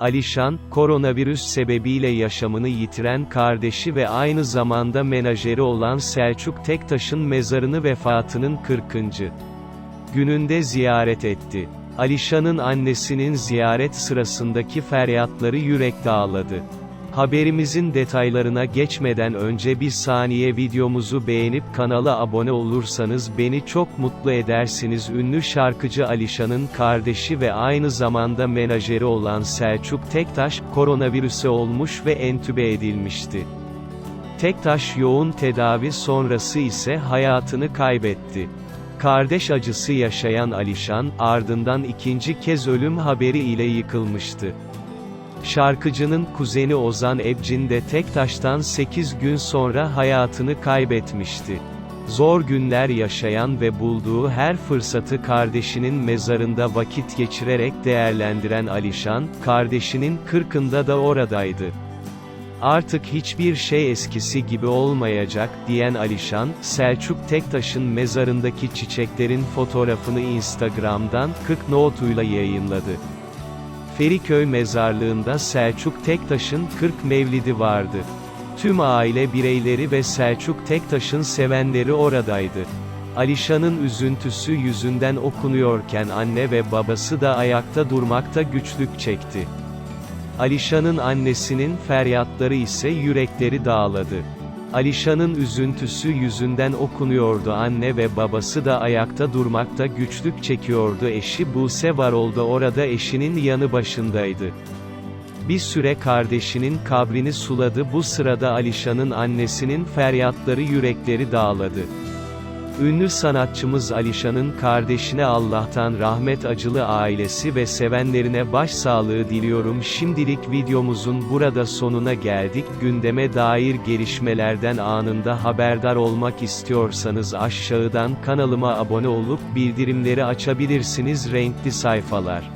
Alişan, koronavirüs sebebiyle yaşamını yitiren kardeşi ve aynı zamanda menajeri olan Selçuk Tektaş'ın mezarını vefatının 40. gününde ziyaret etti. Alişan'ın annesinin ziyaret sırasındaki feryatları yürek dağladı. Haberimizin detaylarına geçmeden önce bir saniye videomuzu beğenip kanala abone olursanız beni çok mutlu edersiniz. Ünlü şarkıcı Alişan'ın kardeşi ve aynı zamanda menajeri olan Selçuk Tektaş, koronavirüse olmuş ve entübe edilmişti. Tektaş yoğun tedavi sonrası ise hayatını kaybetti. Kardeş acısı yaşayan Alişan, ardından ikinci kez ölüm haberi ile yıkılmıştı. Şarkıcının kuzeni Ozan Ebcin de Tektaş'tan 8 gün sonra hayatını kaybetmişti. Zor günler yaşayan ve bulduğu her fırsatı kardeşinin mezarında vakit geçirerek değerlendiren Alişan, kardeşinin kırkında da oradaydı. Artık hiçbir şey eskisi gibi olmayacak, diyen Alişan, Selçuk Tektaş'ın mezarındaki çiçeklerin fotoğrafını Instagram'dan 40 notuyla yayınladı. Feriköy mezarlığında Selçuk Tektaş'ın 40 mevlidi vardı. Tüm aile bireyleri ve Selçuk Tektaş'ın sevenleri oradaydı. Alişan'ın üzüntüsü yüzünden okunuyorken anne ve babası da ayakta durmakta güçlük çekti. Alişan'ın annesinin feryatları ise yürekleri dağladı. Alişan'ın üzüntüsü yüzünden okunuyordu anne ve babası da ayakta durmakta güçlük çekiyordu eşi Buse Varol da orada eşinin yanı başındaydı. Bir süre kardeşinin kabrini suladı bu sırada Alişan'ın annesinin feryatları yürekleri dağladı. Ünlü sanatçımız Alişan'ın kardeşine Allah'tan rahmet acılı ailesi ve sevenlerine başsağlığı diliyorum. Şimdilik videomuzun burada sonuna geldik. Gündeme dair gelişmelerden anında haberdar olmak istiyorsanız aşağıdan kanalıma abone olup bildirimleri açabilirsiniz. Renkli sayfalar